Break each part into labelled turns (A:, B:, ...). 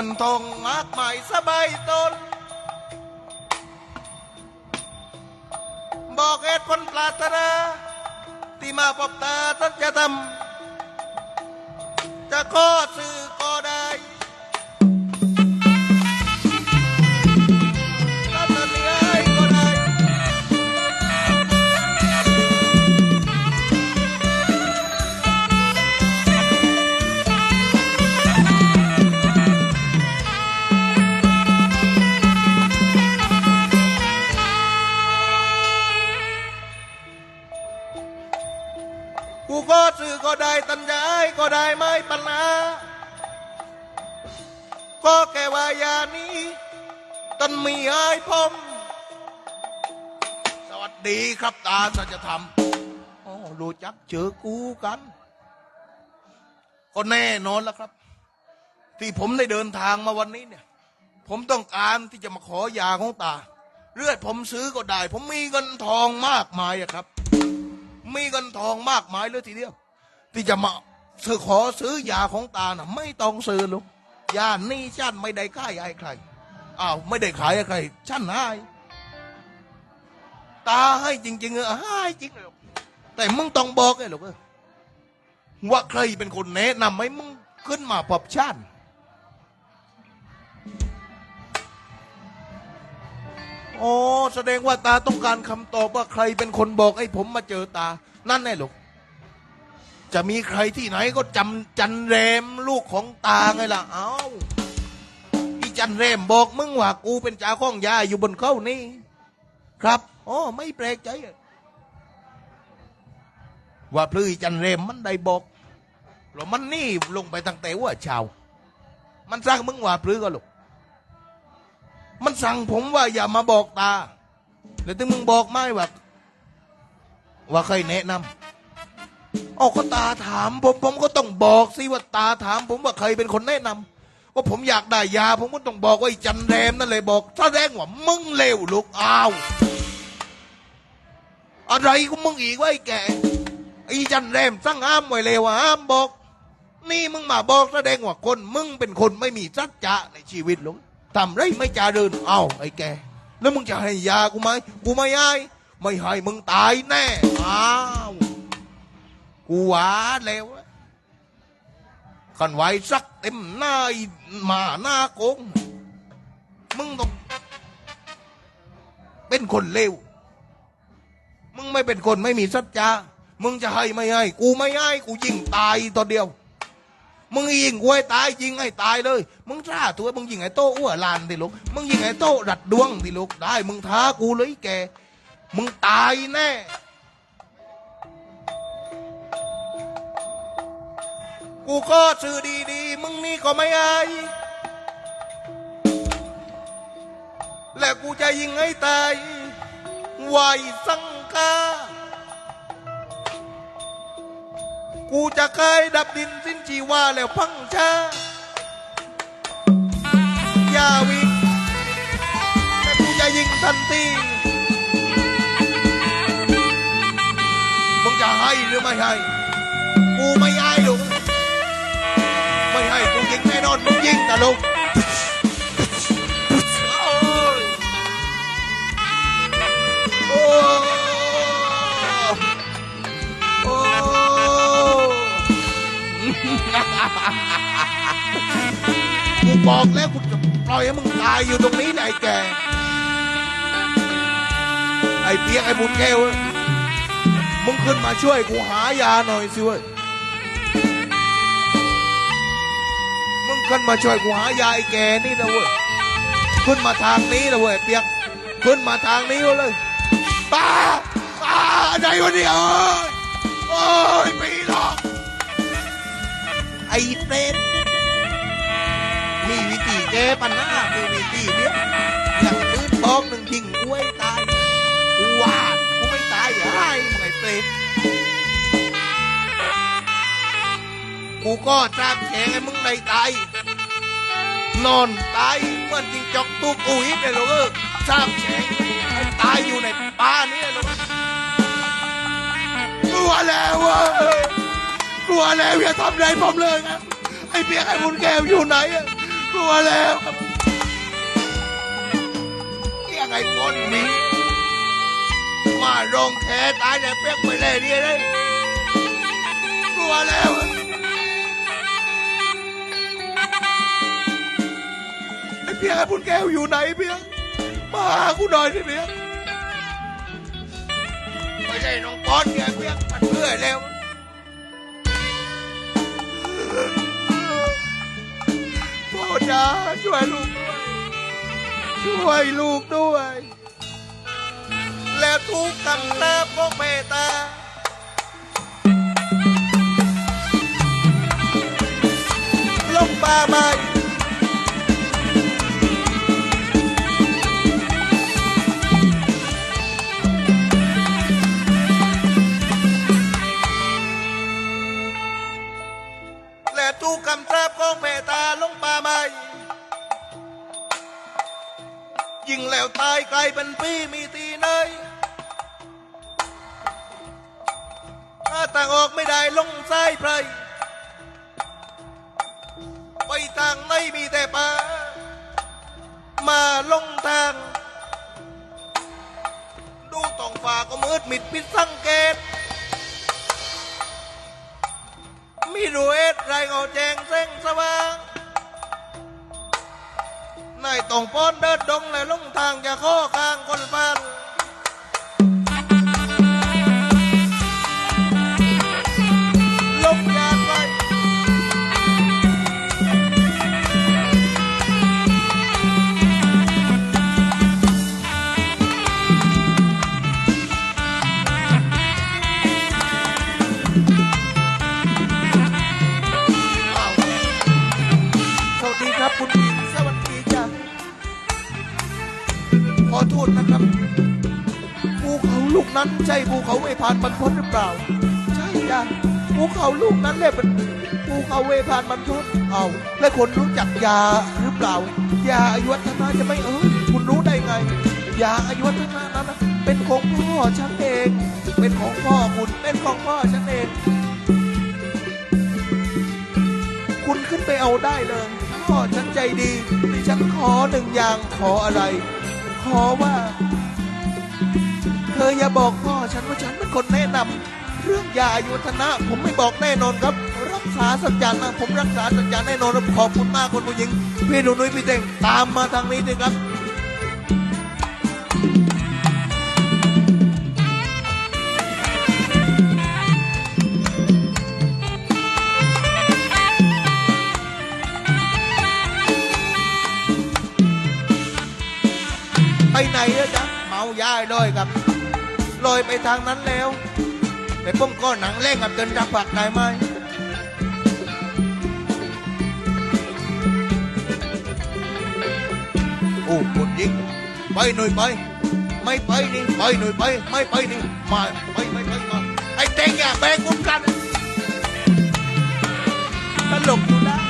A: งินทองมากมายสบายตน บอกเอ็ดพลปรารถนาที่มาพบตาท่านจะทำจะขอซื้อ มีให้ผม สวัสดีครับตาสัจธรรมโอ้รู้จักเจอกูกัน ก็แน่นอนแล้วครับ ที่ผมได้เดินทางมาวันนี้เนี่ย ผมต้องการที่จะมาขอยาของตา เลือดผมซื้อก็ได้ ผมมีเงินทองมากมายอะครับ มีเงินทองมากมายเลยทีเดียว ที่จะมาซื้อขอซื้อยาของตาน่ะ ไม่ต้องซื้อหรอกยานี่ฉันไม่ได้ขายให้ใคร อ้าวไม่ได้ขายใครฉันให้ตาให้จริงๆเออให้จริงเลยแต่มึงต้องบอกไอ้ลูกเออว่าใครเป็นคนแนะนำให้มึงขึ้นมาพบฉันโอ้แสดงว่าตาต้องการคำตอบว่าใครเป็นคนบอกให้ผมมาเจอตา นั่นแน่หลูกจะมีใครที่ไหนก็จำจันเรมลูกของตาไงล่ะ เอ้า จันเรมบอกมึงว่ากูเป็นจ่าข้องยาอยู่บนเขานี่ ครับอ๋อไม่แปลกใจ ว่าพลือจันเรมมันได้บอกเพรามันนี่ลงไปตั้งแต่ว่าช้ามันสั่งมึงว่าพลือก็ลูกมันสั่งผมว่าอย่ามาบอกตา แล้วถึงมึงบอกไม่ว่าว่าใครแนะนำเอาก็ตาถามผมผมก็ต้องบอกสิว่าตาถามผมว่าใครเป็นคนแนะนำ ว่าผมอยากได้ยา ผมก็ต้องบอกว่าไอ้จันแรมนั่นเลยบอกถ้าแรงว่ามึงเลวลูกอ้าวอะไรก็มึงอีกวะไอ้แกไอ้จันแรมสั่งห้ามไว้เลวว่าห้ามบอก นี่มึงมาบอกแสดงว่าคน มึงเป็นคนไม่มีสัจจะในชีวิตลูกทำไรไม่จาเดินเอ้าไอ้แก แล้วมึงจะให้ยากูไหมกูไม่ให้ไม่ให้มึงตายแน่อ้าวกูหวาแล้ว อะขันไหวสักเต็มหน้าหมาหน้าโกง มึงต้องเป็นคนเลว มึงไม่เป็นคนไม่มีสัจจะมึงจะให้ไม่ให้ กูไม่ให้ กูยิงตายตอนเดียว มึงยิงกูให้ตายยิงให้ตายเลย มึงท่าตัวมึงยิงไอ้โต้อ้วลานดิลูก มึงยิงไอ้โต้ดัดดวงดิลูก ได้ มึงท้ากูเลยแก มึงตายแน่ กูก็ซื้อดีๆ มึงนี่ก็ไม่อายและกูจะยิงให้ตายไหวสังกากูจะเคยดับดินสิ้นชีวาแล้วพังชาอย่าวิงแต่กูจะยิงทันทีมึงจะให้หรือไม่ให้ ยิงแน่นอนมึงยิงนะลูกโอ้ยโอ้กูบอกแล้วกูจะปล่อยให้มึงตายอยู่ตรงนี้นะไอ้แกไอ้เปียกไอ้บุญแก้วมึงขึ้นมาช่วยกูหายาหน่อยสิเว้ย ขึ้นมาช่วยกูหายาไอ้แกนี่นะเว้ยขึ้นมาทางนี้นะเว้ยเปียกขึ้นมาทางนี้เลยป้าป้าอะไรวะเนี่ยเอ้ยโอ้ยปีหรอกไอ้เป็ดมีวิธีแก้ปัญหามีวิธีเดียวอย่างตื้นบอกหนึ่งทิ้งกล้วยตายว่ากูไม่ตายอย่าให้ไอ้เป็ดกูก็ทราบแฉงให้มึงได้ตาย นอนตายเหมือนจิงจอกตุกอุ้ยเลยลูกเออทราบแฉงให้ตายอยู่ในป่านี่ลูกกลัวแล้วกลัวแล้วอย่าทำอะไรผมเลยครับ ไอ้เปียกไอ้บุญแก้วอยู่ไหนอะกลัวแล้วครับเปียกไอ้คนนี้มาโรงแคตายแต่เปียกไปเลยนี่เลยกลัวแล้ว เปียกไอ้บุญแก้วอยู่ไหนเปียกมาหากูหน่อยสิเปียกไม่ใช่น้องป้อนแกเปียกมันเพื่อยแล้ว พ่อจ๋าช่วยลูกด้วยช่วยลูกด้วย แล้วทุกกำเนิดของเมตตาลงป่าม้แปีมีตีเนยถ้าต่างออกไม่ได้ลงซ้ายไพรไปทางไหนมีแต่ป่ามาลงทาง ดูตองฟ้าก็มืดมิดผิดสังเกต มีรูเอ็ดไรเงาแจงเส้งสว่าง นายต้องป้อนเดินดงและลงทางจะข้อข้างคนฟัน นั้นใช่ภูเขาเวพานบรรพตหรือเปล่า ใช่จ้ะภูเขาลูกนั้นแหละเป็นภูเขาเวพานบรรพตเอาและคนรู้จักยาหรือเปล่า ยาอายุวัฒนะจะไม่เออคุณรู้ได้ไง ยาอายุวัฒนะนั้นเป็นของพ่อฉันเอง เป็นของพ่อคุณเป็นของพ่อฉันเอง คุณขึ้นไปเอาได้เลยพ่อฉันใจดีดิฉันขอหนึ่งอย่างขออะไร ขอว่า ธออย่าบอกพ่อฉันว่าฉันเป็นคนแนะนำเรื่องยาอายุวัฒนะ ผมไม่บอกแน่นอนครับ รักษาสัจจานะผมรักษาสัจจาแน่นอนขอบคุณมากคนผู้หญิง พี่หนูนุ้ยพี่เต่งตามมาทางนี้ด้วยครับไปไหนแล้วจ๊ะเมายาเลยครับ ลอยไปทางนั้นแล้ว แต่ผมก็หนังเล่งกับเดินรักผักได้ไหมโอ้คนยิงไปหน่อยไป ไม่ไปนี่ไปหน่อยไป ไม่ไปนี่มาไปไปไปมาไอ้เต็งอย่าแบกกุมกันตลกอยู่นะเดี๋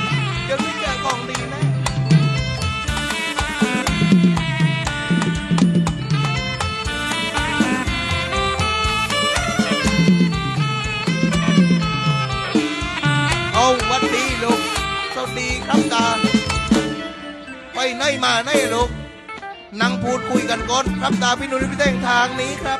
A: ไหนมาไหนลูกนั่งพูดคุยกันก่อนครับตาพี่นุ้ยพี่แตงทางนี้ครับ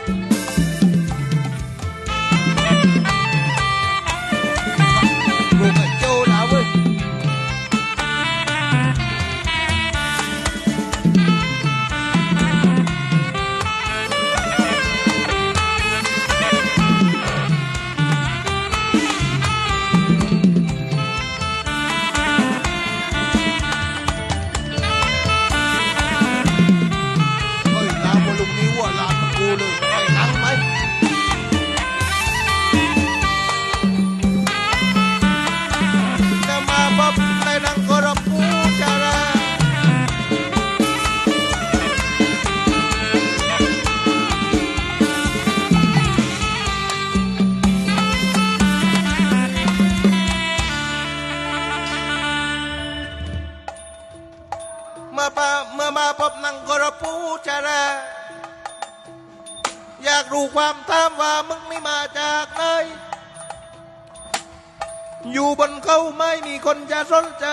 A: คนจะสนใจ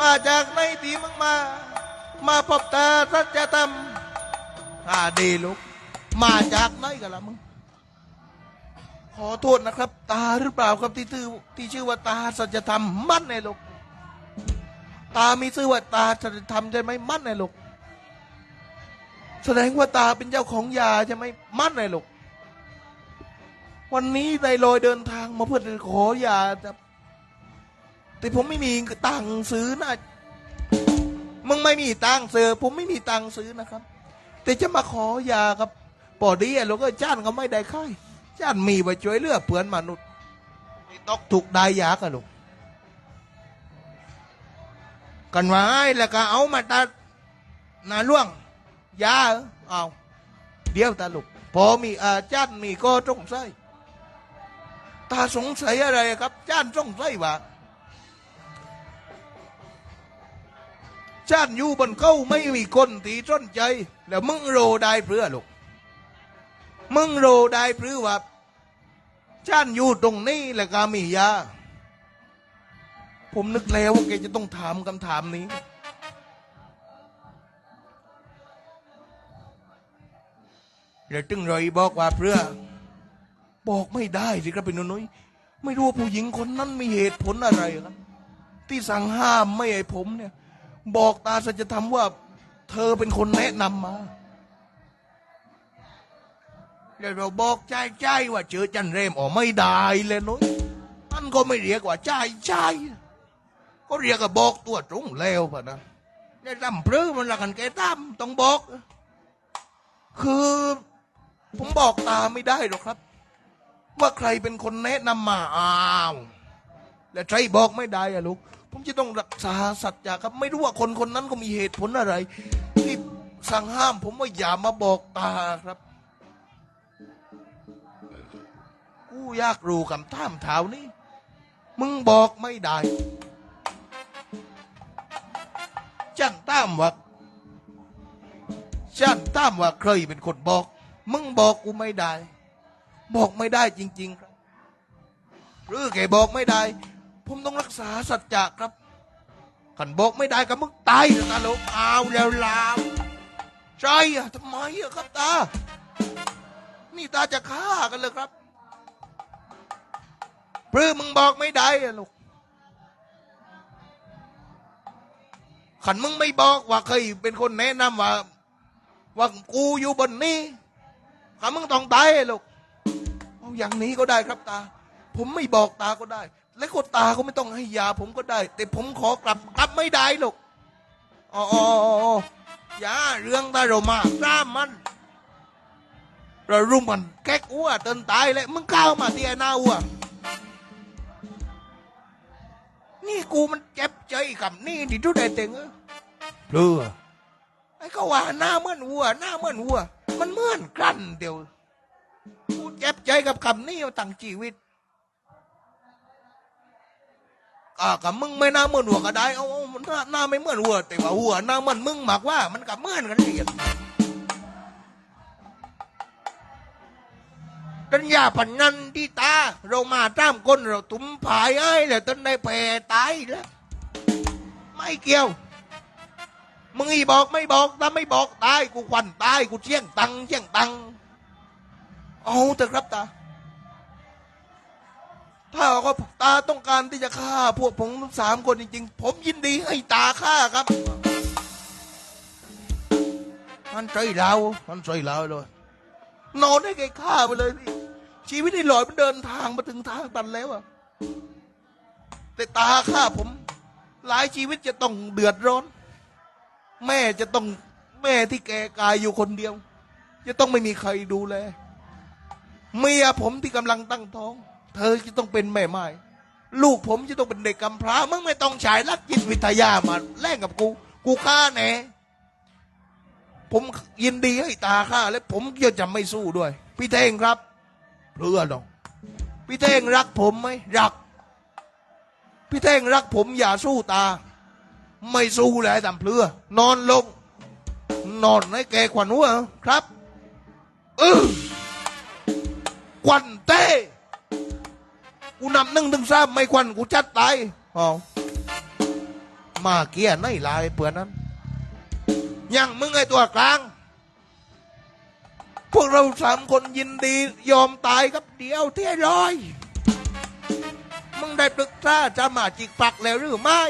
A: มาจากไหนที่มึงมา มาพบตาสัจธรรมอ่าดีลูก มาจากไหนกันล่ะมึง ขอโทษนะครับ ตาหรือเปล่าครับที่ชื่อที่ชื่อว่าตาสัจธรรมมั่นในลูก ตามีชื่อว่าตาสัจธรรมใช่ไหมมั่นในลูก แสดงว่าตาเป็นเจ้าของยาใช่ไหมมั่นในลูกวันนี้นายลอยเดินทางมาเพื่อจะขอยา แต่ผมไม่มีตังค์ซื้อนะมึงไม่มีตังค์ซื้อผมไม่มีตังค์ซื้อนะครับ แต่จะมาขอยาครับปอดีอะลูกก็จ้านก็ไม่ได้ค่ายจ้านมีไว้ช่วยเหลือเพื่อนมนุษย์ตกถูกได้ยากันลูกกันไว้แล้วก็เอามาตัดหนาล่วง ยาเอาเดี๋ยวตาลูกพอมีอาจารย์มีก็สงใสัยตาสงสัยอะไรครับจ้านสงใสัยว่า จ้านอยู่บนเขาไม่มีคนตีสนใจ แล้วมึงโรได้เพื่อลูกมึงโรได้เพื่อว่าจ้านอยู่ตรงนี้แล้วก็มียา ผมนึกแล้วว่าแกจะต้องถามคำถามนี้ แล้วจึงเลยบอกว่าเพื่อ บอกไม่ได้สิครับเป็นน้อยไม่รู้ว่าผู้หญิงคนนั้นมีเหตุผลอะไรครับที่สั่งห้ามไม่ให้ผมเนี่ย บอกตาสัจธรรมว่า เธอเป็นคนแนะนำมาแล้วเราบอกใจใจว่าเจอจันเรมอ๋อไม่ได้เลยน้อยมันก็ไม่เรียกว่าใจใจก็เรียกว่าบอกตัวตรงแล้วพะนะได้ทำพรื้มันละกันแกตามต้องบอก คือผมบอกตาไม่ได้หรอกครับ ว่าใครเป็นคนแนะนำมาอ้าว และใครบอกไม่ได้อะลูก ผมจะต้องรักษาสัจจะครับไม่รู้ว่าคนคนนั้นก็มีเหตุผลอะไร ที่สั่งห้ามผมว่าอย่ามาบอกตาครับ กูอยากรู้คำถามเท้านี้มึงบอกไม่ได้จันตามว่าฉันตามว่าใครเป็นคนบอก มึงบอกกูไม่ได้ บอกไม่ได้จริง ๆ ครับ หรือแกบอกไม่ได้ ผมต้องรักษาสัจจะครับขันบอกไม่ได้กับมึงตายนะตาลูกอ้าวแล้วลามใช่อะทำไมอะครับตา นี่ตาจะฆ่ากันเลยครับหรือมึงบอกไม่ได้อะลูกขันมึงไม่บอกว่าเคยเป็นคนแนะนำว่า ว่ากูอยู่บนนี้ข้ามึงต้องตายลูกเอาอย่างนี้ก็ได้ครับตา ผมไม่บอกตาก็ได้ และก็ตาก็ไม่ต้องให้ยาผมก็ได้ แต่ผมขอกลับกลับไม่ได้ลูกอ๋ออ๋ออ๋ออ๋อยาเรื่องตาเรามาตามมันเรารุมมันแก๊กอ้วเตินตายเลยมึงก้าวมาที่ไอ้หน้าอ้วนี่กูมันเจ็บใจกับนี่ที่ทุกได้เต็งเออเพื่อไอ้ก็ว่าหน้าเหมือนวัว หน้าเหมือนวัว มันเหมือนกันเดียวกูเจ็บใจกับคำนี้มาตั้งชีวิต อ่ากับมึงไม่น่าเหมือนวัวก็ได้เอาเอามันหน้าหน้าไม่เหมือนวัวแต่ว่าวัวหน้าเหมือนมึงมากว่า มันกับเหมือนกันนี่ตัญญาพันนันที่ตา เรามาตามคนเราตุ้มผายไอ้แล้วต้นได้แผ่ตายแล้วไม่เกี่ยวมึงอีบอกไม่บอกถ้าไม่บอกตายกูควันตายกูเชี่ยงตังเชี่ยงตังเอาเถอะครับตา ถ้าว่าตาต้องการที่จะฆ่าพวกผมทั้งสามคนจริงๆ ผมยินดีให้ตาฆ่าครับ มันใจเรามันใจเราเลย นอนให้แกฆ่าไปเลยพี่ชีวิตไอ้หลอดมันเดินทางมาถึงทางตันแล้วอะแต่ตาฆ่าผม หลายชีวิตจะต้องเดือดร้อน แม่จะต้องแม่ที่แกกายอยู่คนเดียว จะต้องไม่มีใครดูแลเมียผมที่กำลังตั้งท้อง เธอจะต้องเป็นแม่ไม้ลูกผมจะต้องเป็นเด็กกำพร้ามึงไม่ต้องฉายลักจิตวิทยามาแลกกับกู กูฆ่าแน่ผมยินดีให้ตาฆ่าและผมก็จะไม่สู้ด้วย พี่เท่งครับเพื่อหรอกพี่เท่งรักผมไหมรัก พี่เท่งรักผมอย่าสู้ตา ไม่สู้เลยทำเพลือนอนลง นอนให้แกขวัญหัวครับเออควันเต้ กูนับหนึ่งถึงสามไม่ควันกูจัดตายอ๋อมาเกียร์ไม่ลายเปื่อนนั้น ยังมึงไอตัวกลาง พวกเราสามคนยินดียอมตายครับเดียวเที่ยร้อย มึงได้ปรึกษาจะมาจิกปักแล้วหรือไม่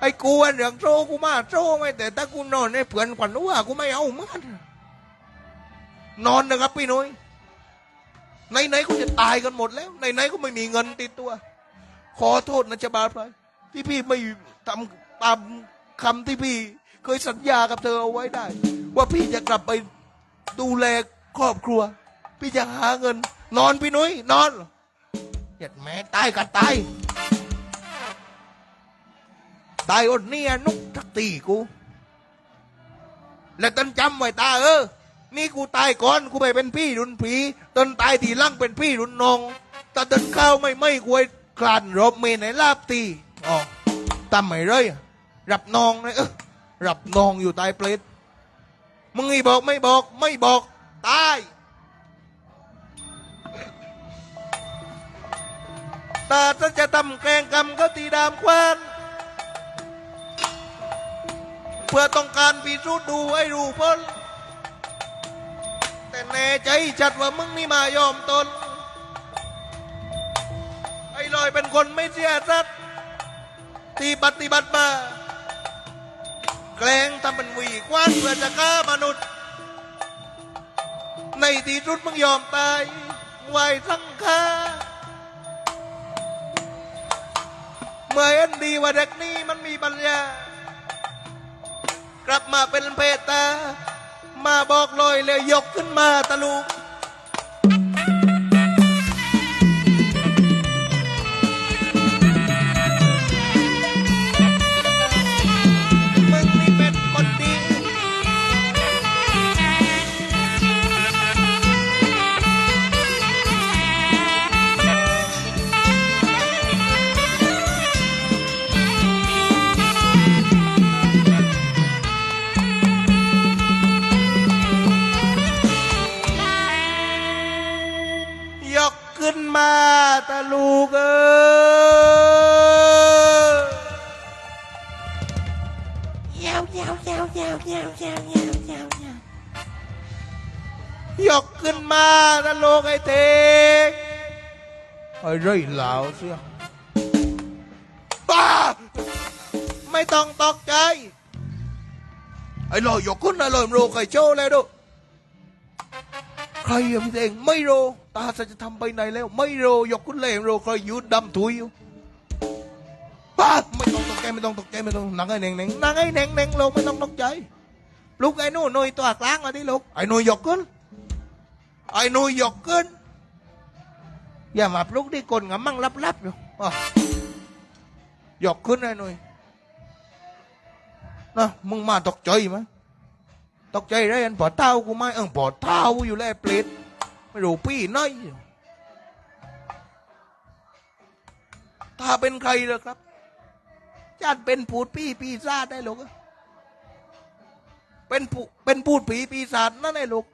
A: ไอ้กูอันเรื่องโจกูมาโจไม่แต่ถ้ากูนอนในเผื่อนขวัญว่ากูไม่เอามันนอนนะครับพี่นุ้ย ไหนไหนๆกูจะตายกันหมดแล้วไหนไหนๆก็ไม่มีเงินติดตัว ขอโทษนะจะบาปเลยที่พี่ไม่ทำตามคำที่พี่ เคยสัญญากับเธอเอาไว้ได้ ว่าพี่จะกลับไปดูแลครอบครัว พี่จะหาเงิน นอนพี่นุ้ยนอนเหยียดแม่ตายกันตายตายอดเนี่ยนุกทักตีกู และตันจำไว้ตาเออ นี่กูตายก่อนกูไปเป็นพี่รุนผีตนตายทีล่างเป็นพี่รุนนองแต่ตนข้าวไม่ไม่กวยคลานรบเมนไหนลาบตีอ๋อตำไม่เลยรับนองเลยเออรับนองอยู่ใตายเปรตมึงอีบอกไม่บอกไม่บอกตายตาถ้าจะทำแกงกรรมก็ตีดามควันเพื่อต้องการพิสูจน์ดูให้รู้ผล แน่ใจชัดว่ามึงนี่มายอมตน ไอ้ลอยเป็นคนไม่เสียสัตว์ที่ปฏิบัติมาแกล้งทำเป็นวีกว้านเพื่อจะฆ่ามนุษย์ ในที่สุดมึงยอมตายไหวสังฆาเมื่อเห็นดีว่าเด็กนี้มันมีปัญญากลับมาเป็นเพตา มาบอกลอยเลยยกขึ้นมาตะลุก ยกขึ้นมาตะโลกไอ้เทงไอ้เร่เหลาเสียป้าไม่ต้องตกใจไอ้ลอยยกขึ้นนะลอยโรไก่โจ้เลยดูใครอะพี่เองไม่โรตาจะทำไปไหนแล้ว ไม่โรยกขึ้นเลยโรใครยืดดำถุยอยู่ป้าไม่ต้องตกใจไม่ต้องตกใจไม่ต้องนั่งไอ้เน่งเน่งนั่งไอ้เน่งเน่งลไม่ต้องตกใจลูกไอ้นู่นหนุ่ยตัวกลางมาที่ลูกไอ้หนุ่ยยกขึ้น ไอ้หนุ่ยยกขึ้นอย่ามาปลุกที่กลงมั่งลับๆอยู่อะยกขึ้นไอ้หนุ่ยนะมึงมาตกใจไหมยตกใจได้อันปอเท้ากูไม่เออปอเท้าอยู่แล้วเปรตไม่รู้พี่น้อยถ้าเป็นใครเลยครับจานเป็นผูดพี่ปีศาจได้หรอกเป็นผูเป็นพูดผีปีศาจนั่นไอ้ลูก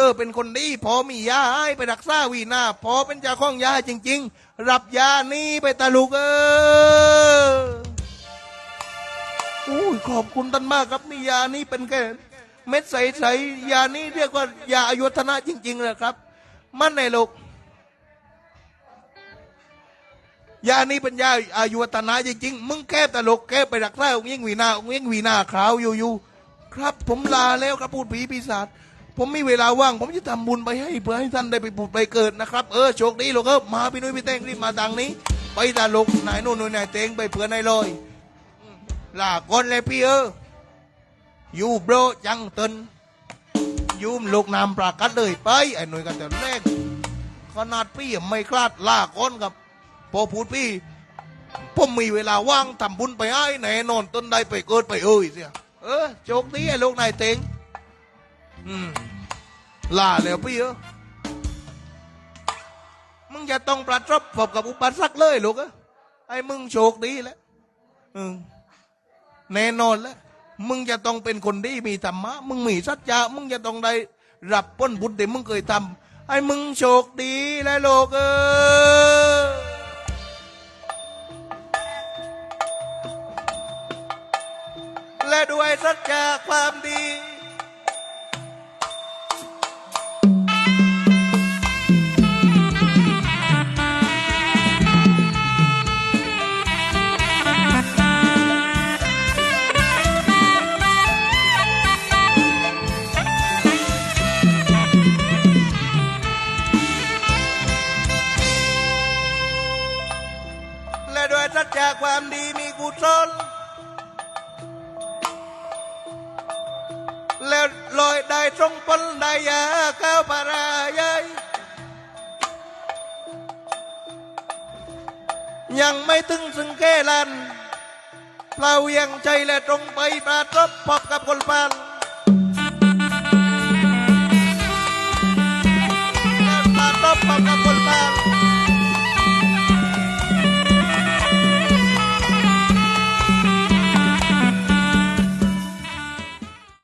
A: เธอเป็นคนดีพอมียาให้ไปรักษาวีนาพอเป็นเจ้าของยาจริง ๆ รับยานี้ไปตาลูกเออโอ้ยขอบคุณท่านมากครับนี่ยานี้เป็นแค่เม็ดใสๆยานี้เรียกว่ายาอายุวัฒนะจริงๆเลยครับ มั่นในลูกยานี้เป็นยาอายุวัฒนะจริงๆ มึงแก้ตลกแก้ไปรักษาองค์ยิ่งวีนาองค์ยิ่งวีนาขาวอยู่ๆ ครับ ผมลาแล้วครับพูดผีปีศาจ ผมมีเวลาว่าง ผมจะทำบุญไปให้เพื่อให้ท่านได้ไปผุดไปเกิดนะครับ เออโชคดีลูกเออมาพี่นุ้ยพี่เต้งรีบมาทางนี้ ไปตาลกนายนู่นนู่นนายเต้งไปเผื่อนายลอยลาก่อนเลยพี่เออยูโบรจังเตินยูมลูกน้ำปลากัดเลยไปไอ้หน่วยกันแต่แรกขนาดพี่ไม่คลาดลาก้อนกับพอพูดพี่ผมมีเวลาว่างทำบุญไปให้แน่นอนต้นได้ไปเกิดไปเอ้ยเสียเออโชคดีไอ้ลูกนายเต็ง อืมลาแล้วพี่เออมึงจะต้องประสบพบกับอุปสรรคเลยลูกเออไอ้มึงโชคดีแล้วอืมแน่นอนแล้วมึงจะต้องเป็นคนดีมีธรรมะ มึงมีสัจจะมึงจะต้องได้รับพ้นบุญที่มึงเคยทำไอ้มึงโชคดีและโลกเออและด้วยสัจจะความดี ความดีมีกุศลแล้วลอยได้ทรงปนได้ยาข้าวปารายายยังไม่ถึงซึ่งแก่ลันเรายังใจและตรงไปปราทบพบกับคนพันและประทบพบกับคน